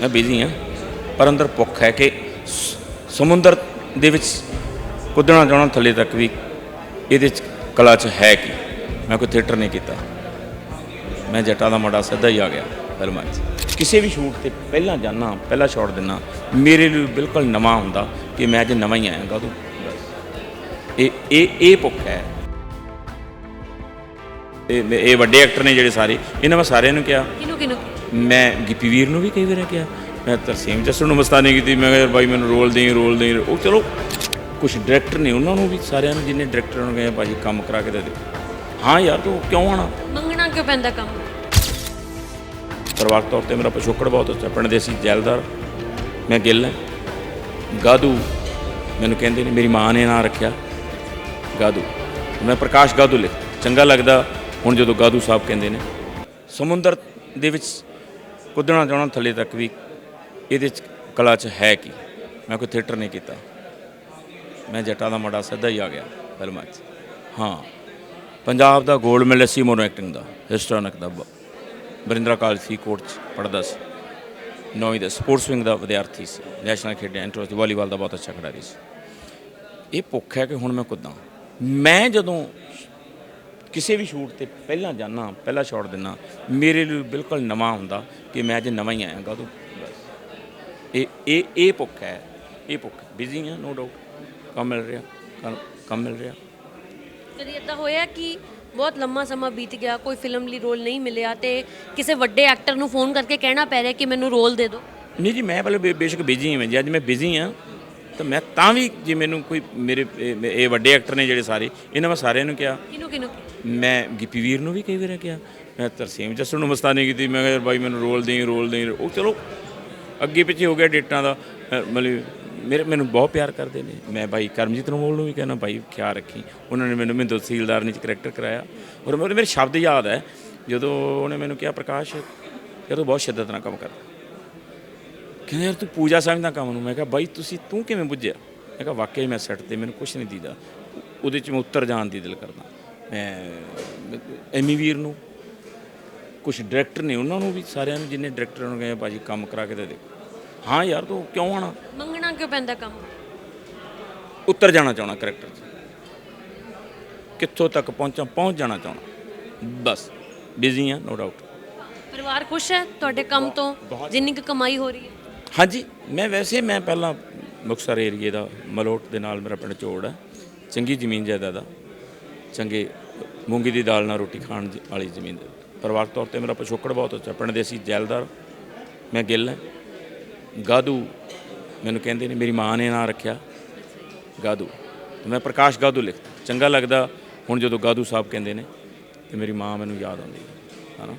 ਮੈਂ ਬਿਜ਼ੀ ਹਾਂ, ਪਰ ਅੰਦਰ ਭੁੱਖ ਹੈ ਕਿ ਸਮੁੰਦਰ ਦੇ ਵਿੱਚ ਕੁੱਦਣਾ ਚਾਹਣਾ ਥੱਲੇ ਤੱਕ ਵੀ ਇਹਦੇ ਚ ਕਲਾ ਚ ਹੈ ਕੀ? ਮੈਂ ਕੋਈ ਥੀਏਟਰ ਨਹੀਂ ਕੀਤਾ। ਮੈਂ ਜੱਟਾਂ ਦਾ ਮੁੰਡਾ ਸਿੱਧਾ ਹੀ ਆ ਗਿਆ, ਫਿਲਮਾਂ 'ਚ। ਕਿਸੇ ਵੀ ਸ਼ੂਟ ਤੇ ਪਹਿਲਾਂ ਜਾਣਾ ਪਹਿਲਾ ਸ਼ਾਟ ਦਿੰਨਾ, ਮੇਰੇ ਲਈ ਬਿਲਕੁਲ ਨਵਾਂ ਹੁੰਦਾ ਕਿ ਮੈਂ ਅੱਜ ਨਵਾਂ ਹੀ ਆਇਆਗਾ ਤੂੰ। ਇਹ ਇਹ ਇਹ ਭੁੱਖ ਹੈ। ਇਹ ਇਹ ਵੱਡੇ ਐਕਟਰ ਨੇ ਜਿਹੜੇ ਸਾਰੇ। ਇਹਨਾਂ ਮੈਂ ਸਾਰਿਆਂ ਨੂੰ ਕਿਹਾ। ਕਿਨੂੰ ਕਿਨੂੰ ਮੈਂ ਗਿੱਪੀ ਵੀਰ ਨੂੰ ਵੀ ਕਈ ਵਾਰ ਕਿਹਾ। ਮੈਂ ਤਰਸੀਮ ਜੱਸੜ ਨੂੰ ਮਸਤਾਨੀ ਕੀਤੀ। ਮੈਂ ਕਿਹਾ ਬਾਈ ਮੈਨੂੰ ਰੋਲ ਦੇਈ ਰੋਲ ਦੇਈ। ਉਹ ਚਲੋ ਕੁਝ ਡਾਇਰੈਕਟਰ ਨੇ ਉਹਨਾਂ ਨੂੰ ਵੀ ਸਾਰਿਆਂ ਨੂੰ ਜਿੰਨੇ ਡਾਇਰੈਕਟਰ ਨੂੰ ਕਹੇ ਭਾਜੀ ਕੰਮ ਕਰਾ ਕੇ ਦੇ ਦੇ। ਹਾਂ ਯਾਰ ਤੂੰ ਕਿਉਂ ਆਣਾ ਮੰਗਣਾ ਕਿਉਂ ਪੈਂਦਾ ਕੰਮ? ਪਰਿਵਾਰਕ ਤੌਰ ਤੇ ਮੇਰਾ ਪਿਛੋਕੜ ਬਹੁਤ ਅੱਛਾ ਪਿੰਡ ਦੇ ਸੀ ਜੈਲਦਾਰ। ਮੈਂ ਗਿੱਲ ਹਾਂ। ਗਾਦੂ। ਮੈਨੂੰ ਕਹਿੰਦੇ ਨੇ ਮੇਰੀ ਮਾਂ ਨੇ ਨਾਂ ਰੱਖਿਆ। ਗਾਦੂ। ਮੈਂ ਪ੍ਰਕਾਸ਼ ਗਾਦੂ ਲਿਖ। ਚੰਗਾ ਲੱਗਦਾ। ਹੁਣ ਜਦੋਂ ਗਾਦੂ ਸਾਹਿਬ ਕਹਿੰਦੇ ਨੇ, ਸਮੁੰਦਰ ਦੇ ਵਿੱਚ ਕੁੱਦਣਾ ਚਾਹਣਾ ਥੱਲੇ ਤੱਕ ਵੀ ਇਹਦੇ ਚ ਕਲਾ ਚ ਹੈ ਕੀ? ਮੈਂ ਕੋਈ ਥੀਏਟਰ ਨਹੀਂ ਕੀਤਾ। ਮੈਂ ਜੱਟਾਂ ਦਾ ਮੁੰਡਾ ਸਿੱਧਾ ਹੀ ਆ ਗਿਆ ਫਿਲਮਾਂ 'ਚ। ਹਾਂ। ਪੰਜਾਬ ਦਾ 골ਡ ਮੈਡਲ ਸੀ ਮੋਨੋ ਐਕਟਿੰਗ ਦਾ, ਹਿਸਟੋਰਿਕ ਦਾ ਬ- ਬਰਿੰਦਰਾ ਕਾਲਜ ਕੋਟ ਚ ਪੜ੍ਹਦਾ ਸੀ। ਨੌਵੀਂ ਦਾ ਸਪੋਰਟਸ ਵਿੰਗ ਦਾ ਵਿਦਿਆਰਥੀ ਸੀ। ਨੈਸ਼ਨਲ ਖੇਡਿਆ ਇੰਟਰ ਵਾਲੀਬਾਲ ਦਾ ਬਹੁਤ ਅੱਛਾ ਖਿਡਾਰੀ ਸੀ। ਇਹ ਭੁੱਖ ਹੈ ਕਿ ਹੁਣ ਮੈਂ ਕੁੱਦਾਂ। ਮੈਂ ਜਦੋਂ ਕਿਸੇ ਵੀ ਸ਼ੂਟ ਤੇ ਪਹਿਲਾਂ ਜਾਣਾ ਪਹਿਲਾ ਸ਼ਾਟ ਦਿੰਨਾ ਮੇਰੇ ਲਈ ਬਿਲਕੁਲ ਨਵਾਂ ਹੁੰਦਾ ਕਿ ਮੈਂ ਅੱਜ ਨਵਾਂ ਹੀ ਆਇਆਗਾ ਤੂੰ। ਇਹ ਇਹ ਇਹ ਭੁੱਖ ਹੈ ਇਹ ਭੁੱਖ। ਬਿਜ਼ੀ ਹਾਂ ਨੋ ਡਾਊਟ ਕੰਮ ਮਿਲ ਰਿਹਾ ਕੰਮ- ਮਿਲ ਰਿਹਾ। ਕਦੀ ਇਦਾਂ ਹੋਇਆ ਕਿ ਬਹੁਤ ਲੰਮਾ ਸਮਾਂ ਬੀਤ ਗਿਆ ਕੋਈ ਫਿਲਮ ਲਈ ਰੋਲ ਨਹੀਂ ਮਿਲਿਆ ਤੇ ਕਿਸੇ ਵੱਡੇ ਐਕਟਰ ਨੂੰ ਫੋਨ ਕਰਕੇ ਕਹਿਣਾ ਪੈ ਰਿਹਾ ਕਿ ਮੈਨੂੰ ਰੋਲ ਦੇ ਦਿਓ? ਨਹੀਂ ਜੀ ਮੈਂ ਪਹਿਲੇ ਬੇਸ਼ੱਕ ਬਿਜ਼ੀ ਹਾਂ ਜੀ ਅੱਜ ਮੈਂ ਬਿਜ਼ੀ ਹਾਂ ਤਾਂ ਮੈਂ ਤਾਂ ਵੀ ਜੇ ਮੈਨੂੰ ਕੋਈ ਮੇਰੇ ਇਹ ਇਹ ਵੱਡੇ ਐਕਟਰ ਨੇ ਜਿਹੜੇ ਸਾਰੇ ਇਹਨਾਂ ਮੈਂ ਸਾਰਿਆਂ ਨੂੰ ਕਿਹਾ। ਕਿਨੂੰ ਕਿਨੂੰ ਮੈਂ ਗਿੱਪੀ ਵੀਰ ਨੂੰ ਵੀ ਕਈ ਵਾਰ ਕਿਹਾ ਮੈਂ ਤਰਸੀਮ ਜੱਸੜ ਨੂੰ ਮਸਤਾਨੀ ਕੀਤੀ ਮੈਂ ਕਿਹਾ ਯਾਰ ਬਾਈ ਮੈਨੂੰ ਰੋਲ ਦੇਈ ਰੋਲ ਦੇਈ ਉਹ ਚਲੋ ਅੱਗੇ ਪਿੱਛੇ ਹੋ ਗਿਆ ਡੇਟਾਂ ਦਾ ਅ, ਮਤਲਬ ਮੇਰੇ ਮੈਨੂੰ ਬਹੁਤ ਪਿਆਰ ਕਰਦੇ ਨੇ। ਮੈਂ ਬਾਈ ਕਰਮਜੀਤ ਅਨਮੋਲ ਨੂੰ ਵੀ ਕਹਿੰਦਾ ਬਾਈ ਖਿਆਲ ਰੱਖੀ। ਉਹਨਾਂ ਨੇ ਮੈਨੂੰ ਮਿੰਦੋ ਤਹਿਸੀਲਦਾਰ ਨੇ ਚ ਕਰੈਕਟਰ ਕਰਾਇਆ। ਔਰ ਮੇਰੇ ਮੇਰੇ ਸ਼ਬਦ ਯਾਦ ਹੈ ਜਦੋਂ ਉਹਨੇ ਮੈਨੂੰ ਕਿਹਾ ਪ੍ਰਕਾਸ਼ ਯਾਰ ਤੂੰ ਬਹੁਤ ਸ਼ਿੱਦਤ ਨਾਲ ਕੰਮ ਕਰਦਾ। ਕਹਿੰਦਾ ਯਾਰ ਤੂੰ ਪੂਜਾ ਸਮਝਦਾ ਕੰਮ ਨੂੰ। ਮੈਂ ਕਿਹਾ ਬਾਈ ਤੁਸੀਂ ਤੂੰ ਕਿਵੇਂ ਬੁੱਝਿਆ ਮੈਂ ਕਿਹਾ ਵਾਕਈ ਮੈਂ ਸੈੱਟ ਤੇ ਮੈਨੂੰ ਕੁਝ ਨਹੀਂ ਦੀਦਾ। ਉਹਦੇ ਚ ਮੈਂ ਉੱਤਰ ਜਾਣ ਦੀ ਦਿਲ ਕਰਦਾ। ਐਮੀ ਵੀਰ ਨੂੰ। ਕੁਝ ਡਾਇਰੈਕਟਰ ਨੇ ਉਹਨਾਂ ਨੂੰ ਵੀ ਸਾਰਿਆਂ ਨੂੰ ਜਿੰਨੇ ਡਾਇਰੈਕਟਰ ਨੂੰ ਕਹੇ ਭਾਜੀ ਕੰਮ ਕਰਾ ਕੇ ਦੇ ਦੇ। ਹਾਂ ਯਾਰ ਤੂੰ ਕਿਉਂ ਆਣਾ ਮੰਗਣਾ ਕਿਉਂ ਪੈਂਦਾ ਕੰਮ? ਉੱਤਰ ਜਾਣਾ ਚਾਹਣਾ ਕਰੈਕਟਰ 'ਚ। ਕਿੱਥੋਂ ਤੱਕ ਪਹੁੰਚਾਂ ਪਹੁੰਚ ਜਾਣਾ ਚਾਹਣਾ ਬਸ ਬਿਜ਼ੀ ਆ ਨੋ ਡਾਊਟ ਪਰਿਵਾਰ ਖੁਸ਼ ਹੈ ਤੁਹਾਡੇ ਕੰਮ ਤੋਂ? ਜਿੰਨੀ ਕੁ ਕਮਾਈ ਹੋ ਰਹੀ ਹੈ। ਹਾਂਜੀ ਮੈਂ ਵੈਸੇ ਮੈਂ ਪਹਿਲਾਂ ਮੁਕਤਸਰ ਏਰੀਏ ਦਾ ਮਲੋਟ ਦੇ ਨਾਲ ਮੇਰਾ ਪਿੰਡ ਚੋੜ ਹੈ। ਚੰਗੀ ਜ਼ਮੀਨ ਜਾਇਦਾਦ ਆ। ਚੰਗੇ ਮੂੰਗੀ ਦੀ ਦਾਲ ਨਾਲ ਰੋਟੀ ਖਾਣ ਵਾਲੀ ਜ਼ਮੀਨ ਦੇ ਪਰਿਵਾਰਕ ਤੌਰ ਤੇ ਮੇਰਾ ਪਿਛੋਕੜ ਬਹੁਤ ਅੱਛਾ, ਪਿੰਡ ਦੇਸੀ ਜੈਲਦਾਰ, ਮੈਂ ਗਿੱਲ ਹਾਂ। ਗਾਦੂ ਮੈਨੂੰ ਕਹਿੰਦੇ ਨੇ, ਮੇਰੀ ਮਾਂ ਨੇ ਨਾਂ ਰੱਖਿਆ, ਗਾਦੂ। ਮੈਂ ਪ੍ਰਕਾਸ਼ ਗਾਦੂ ਲਿਖ ਚੰਗਾ ਲੱਗਦਾ ਹੁਣ ਜਦੋਂ ਗਾਦੂ ਸਾਹਿਬ ਕਹਿੰਦੇ ਨੇ, ਤੇ ਮੇਰੀ ਮਾਂ ਮੈਨੂੰ ਯਾਦ ਆਉਂਦੀ ਹੈ, ਹਨਾ?